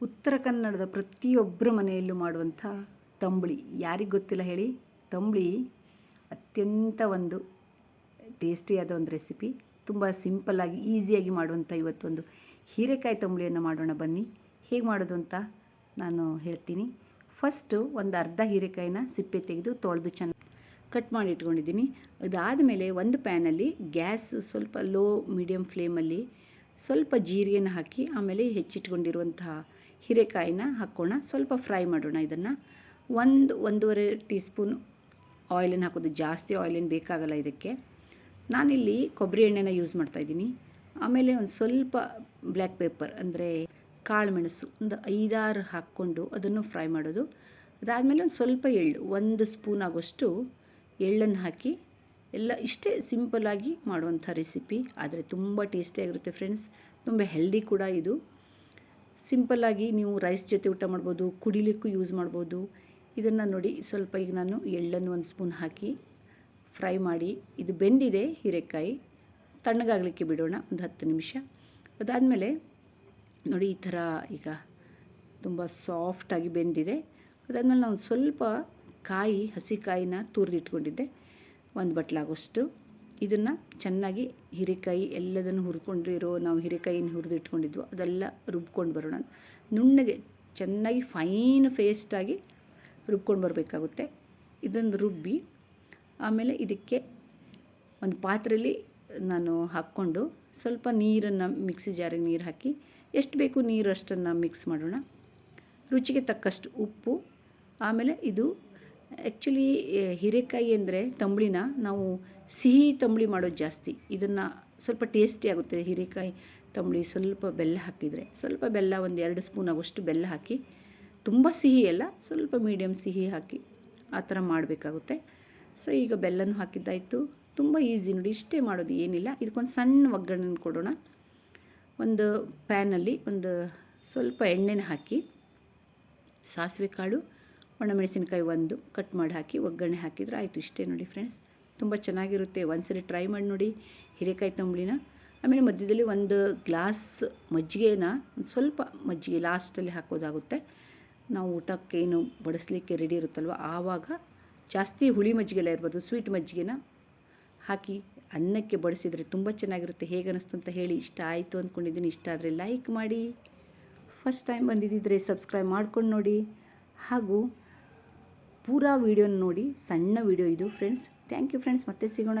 ಉತ್ತರ ಕನ್ನಡದ ಪ್ರತಿಯೊಬ್ಬರ ಮನೆಯಲ್ಲೂ ಮಾಡುವಂಥ ತಂಬುಳಿ. ಯಾರಿಗೆ ಗೊತ್ತಿಲ್ಲ ಹೇಳಿ? ತಂಬುಳಿ ಅತ್ಯಂತ ಒಂದು ಟೇಸ್ಟಿಯಾದ ಒಂದು ರೆಸಿಪಿ ತುಂಬ ಸಿಂಪಲ್ಲಾಗಿ ಈಸಿಯಾಗಿ ಮಾಡುವಂಥ ಇವತ್ತೊಂದು ಹೀರೆಕಾಯಿ ತಂಬುಳಿಯನ್ನು ಮಾಡೋಣ ಬನ್ನಿ. ಹೇಗೆ ಮಾಡೋದು ಅಂತ ನಾನು ಹೇಳ್ತೀನಿ. ಫಸ್ಟು ಒಂದು ಅರ್ಧ ಹೀರೆಕಾಯಿನ ಸಿಪ್ಪೆ ತೆಗೆದು ತೊಳೆದು ಚೆನ್ನಾಗಿ ಕಟ್ ಮಾಡಿ ಇಟ್ಕೊಂಡಿದ್ದೀನಿ. ಅದಾದಮೇಲೆ ಒಂದು ಪ್ಯಾನಲ್ಲಿ ಗ್ಯಾಸ್ ಸ್ವಲ್ಪ ಲೋ ಮೀಡಿಯಮ್ ಫ್ಲೇಮಲ್ಲಿ ಸ್ವಲ್ಪ ಜೀರಿಗೆನ ಹಾಕಿ ಆಮೇಲೆ ಹೆಚ್ಚಿಟ್ಕೊಂಡಿರುವಂತಹ ಹೀರೆಕಾಯಿನ ಹಾಕ್ಕೋಣ ಸ್ವಲ್ಪ ಫ್ರೈ ಮಾಡೋಣ ಇದನ್ನು. ಒಂದು, ಒಂದೂವರೆ ಟೀ ಸ್ಪೂನ್ ಆಯಿಲನ್ನು ಹಾಕೋದು. ಜಾಸ್ತಿ ಆಯಿಲೇನು ಬೇಕಾಗಲ್ಲ ಇದಕ್ಕೆ. ನಾನಿಲ್ಲಿ ಕೊಬ್ಬರಿ ಎಣ್ಣೆನ ಯೂಸ್ ಮಾಡ್ತಾಯಿದ್ದೀನಿ ಆಮೇಲೆ ಒಂದು ಸ್ವಲ್ಪ ಬ್ಲ್ಯಾಕ್ ಪೇಪರ್, ಅಂದರೆ ಕಾಳು ಮೆಣಸು ಒಂದು ಐದಾರು ಹಾಕ್ಕೊಂಡು ಅದನ್ನು ಫ್ರೈ ಮಾಡೋದು. ಅದಾದಮೇಲೆ ಒಂದು ಸ್ವಲ್ಪ ಎಳ್ಳು, ಒಂದು ಸ್ಪೂನ್ ಆಗೋಷ್ಟು ಎಳ್ಳನ್ನು ಹಾಕಿ ಎಲ್ಲ ಇಷ್ಟೇ ಸಿಂಪಲ್ಲಾಗಿ ಮಾಡುವಂಥ ರೆಸಿಪಿ. ಆದರೆ ತುಂಬ ಟೇಸ್ಟಿಯಾಗಿರುತ್ತೆ ಫ್ರೆಂಡ್ಸ್. ತುಂಬ ಹೆಲ್ದಿ ಕೂಡ ಇದು. ಸಿಂಪಲ್ಲಾಗಿ ನೀವು ರೈಸ್ ಜೊತೆ ಊಟ ಮಾಡ್ಬೋದು, ಕುಡಿಲಿಕ್ಕೂ ಯೂಸ್ ಮಾಡ್ಬೋದು. ಇದನ್ನು ನೋಡಿ ಸ್ವಲ್ಪ ಈಗ ನಾನು ಎಳ್ಳನ್ನು ಒಂದು ಸ್ಪೂನ್ ಹಾಕಿ ಫ್ರೈ ಮಾಡಿ, ಇದು ಬೆಂದಿದೆ ಹೀರೆಕಾಯಿ, ತಣ್ಣಗಾಗಲಿಕ್ಕೆ ಬಿಡೋಣ ಒಂದು ಹತ್ತು ನಿಮಿಷ. ಅದಾದಮೇಲೆ ನೋಡಿ ಈ ಥರ ಈಗ ತುಂಬ ಸಾಫ್ಟಾಗಿ ಬೆಂದಿದೆ. ಅದಾದಮೇಲೆ ನಾನು ಸ್ವಲ್ಪ ಕಾಯಿ, ಹಸಿ ಕಾಯಿನ ತುರಿದಿಟ್ಕೊಂಡಿದ್ದೆ. ಒಂದು ಬಟ್ಲಾಗೋಷ್ಟು. ಇದನ್ನು ಚೆನ್ನಾಗಿ ಹೀರೆಕಾಯಿ ಎಲ್ಲದನ್ನು ಹುರ್ಕೊಂಡಿರೋ ನಾವು ಹೀರೆಕಾಯಿನ ಹುರಿದಿಟ್ಕೊಂಡಿದ್ವು ಅದೆಲ್ಲ ರುಬ್ಕೊಂಡು ಬರೋಣ. ನುಣ್ಣಗೆ ಚೆನ್ನಾಗಿ ಫೈನ್ ಫೇಸ್ಟಾಗಿ ರುಬ್ಕೊಂಡು ಬರಬೇಕಾಗುತ್ತೆ. ಇದನ್ನು ರುಬ್ಬಿ ಆಮೇಲೆ ಇದಕ್ಕೆ ಒಂದು ಪಾತ್ರೆಯಲ್ಲಿ ನಾನು ಹಾಕ್ಕೊಂಡು ಸ್ವಲ್ಪ ನೀರನ್ನು ಮಿಕ್ಸಿ ಜಾರಿಗೆ ನೀರು ಹಾಕಿ ಎಷ್ಟು ಬೇಕು ನೀರು ಅಷ್ಟನ್ನು ಮಿಕ್ಸ್ ಮಾಡೋಣ. ರುಚಿಗೆ ತಕ್ಕಷ್ಟು ಉಪ್ಪು, ಆಮೇಲೆ ಇದು ಆ್ಯಕ್ಚುಲಿ ಹೀರೆಕಾಯಿ ಅಂದರೆ ತಂಬಳಿನ ನಾವು ಸಿಹಿ ತಂಬಳಿ ಮಾಡೋದು ಜಾಸ್ತಿ. ಇದನ್ನು ಸ್ವಲ್ಪ ಟೇಸ್ಟಿ ಆಗುತ್ತೆ ಹೀರೆಕಾಯಿ ತಂಬಳಿ. ಸ್ವಲ್ಪ ಬೆಲ್ಲ ಹಾಕಿದರೆ, ಸ್ವಲ್ಪ ಬೆಲ್ಲ ಒಂದು ಎರಡು ಸ್ಪೂನ್ ಆಗೋಷ್ಟು ಬೆಲ್ಲ ಹಾಕಿ, ತುಂಬ ಸಿಹಿ ಅಲ್ಲ, ಸ್ವಲ್ಪ ಮೀಡಿಯಮ್ ಸಿಹಿ ಹಾಕಿ ಆ ಥರ ಮಾಡಬೇಕಾಗುತ್ತೆ. ಸೊ ಈಗ ಬೆಲ್ಲನೂ ಹಾಕಿದ್ದಾಯಿತು. ತುಂಬ ಈಸಿ ನೋಡಿ, ಇಷ್ಟೇ ಮಾಡೋದು ಏನಿಲ್ಲ. ಇದಕ್ಕೊಂದು ಸಣ್ಣ ಒಗ್ಗರಣೆ ಕೊಡೋಣ. ಒಂದು ಪ್ಯಾನಲ್ಲಿ ಒಂದು ಸ್ವಲ್ಪ ಎಣ್ಣೆನ ಹಾಕಿ, ಸಾಸಿವೆ ಕಾಳು ಒಣಮೆಣಸಿನ್ಕಾಯಿ ಒಂದು ಕಟ್ ಮಾಡಿ ಹಾಕಿ, ಒಗ್ಗರಣೆ ಹಾಕಿದರೆ ಆಯಿತು. ಇಷ್ಟೇ ನೋಡಿ ಫ್ರೆಂಡ್ಸ್ ತುಂಬ ಚೆನ್ನಾಗಿರುತ್ತೆ. ಒಂದ್ಸರಿ ಟ್ರೈ ಮಾಡಿ ನೋಡಿ ಹೀರೆಕಾಯಿ ತಂಬುಳಿನ. ಆಮೇಲೆ ಮಧ್ಯದಲ್ಲಿ ಒಂದು ಗ್ಲಾಸ್ ಮಜ್ಜಿಗೆನ ಒಂದು ಸ್ವಲ್ಪ ಮಜ್ಜಿಗೆ ಲಾಸ್ಟಲ್ಲಿ ಹಾಕೋದಾಗುತ್ತೆ. ನಾವು ಊಟಕ್ಕೇನು ಬಡಿಸ್ಲಿಕ್ಕೆ ರೆಡಿ ಇರುತ್ತಲ್ವ, ಆವಾಗ ಜಾಸ್ತಿ ಹುಳಿ ಮಜ್ಜಿಗೆಲ್ಲ ಇರ್ಬೋದು ಸ್ವೀಟ್ ಮಜ್ಜಿಗೆನ ಹಾಕಿ ಅನ್ನಕ್ಕೆ ಬಡಿಸಿದರೆ ತುಂಬ ಚೆನ್ನಾಗಿರುತ್ತೆ. ಹೇಗೆ ಅನ್ನಿಸ್ತು ಅಂತ ಹೇಳಿ ಇಷ್ಟ ಆಯಿತು ಅಂದ್ಕೊಂಡಿದ್ದೀನಿ ಇಷ್ಟ ಆದರೆ ಲೈಕ್ ಮಾಡಿ. ಫಸ್ಟ್ ಟೈಮ್ ಬಂದಿದ್ದಿದ್ರೆ ಸಬ್ಸ್ಕ್ರೈಬ್ ಮಾಡ್ಕೊಂಡು ನೋಡಿ. ಹಾಗೂ ಪೂರಾ ವಿಡಿಯೋನ ನೋಡಿ ಸಣ್ಣ ವಿಡಿಯೋ ಇದು ಫ್ರೆಂಡ್ಸ್ ಥ್ಯಾಂಕ್ ಯು ಫ್ರೆಂಡ್ಸ್ ಮತ್ತೆ ಸಿಗೋಣ.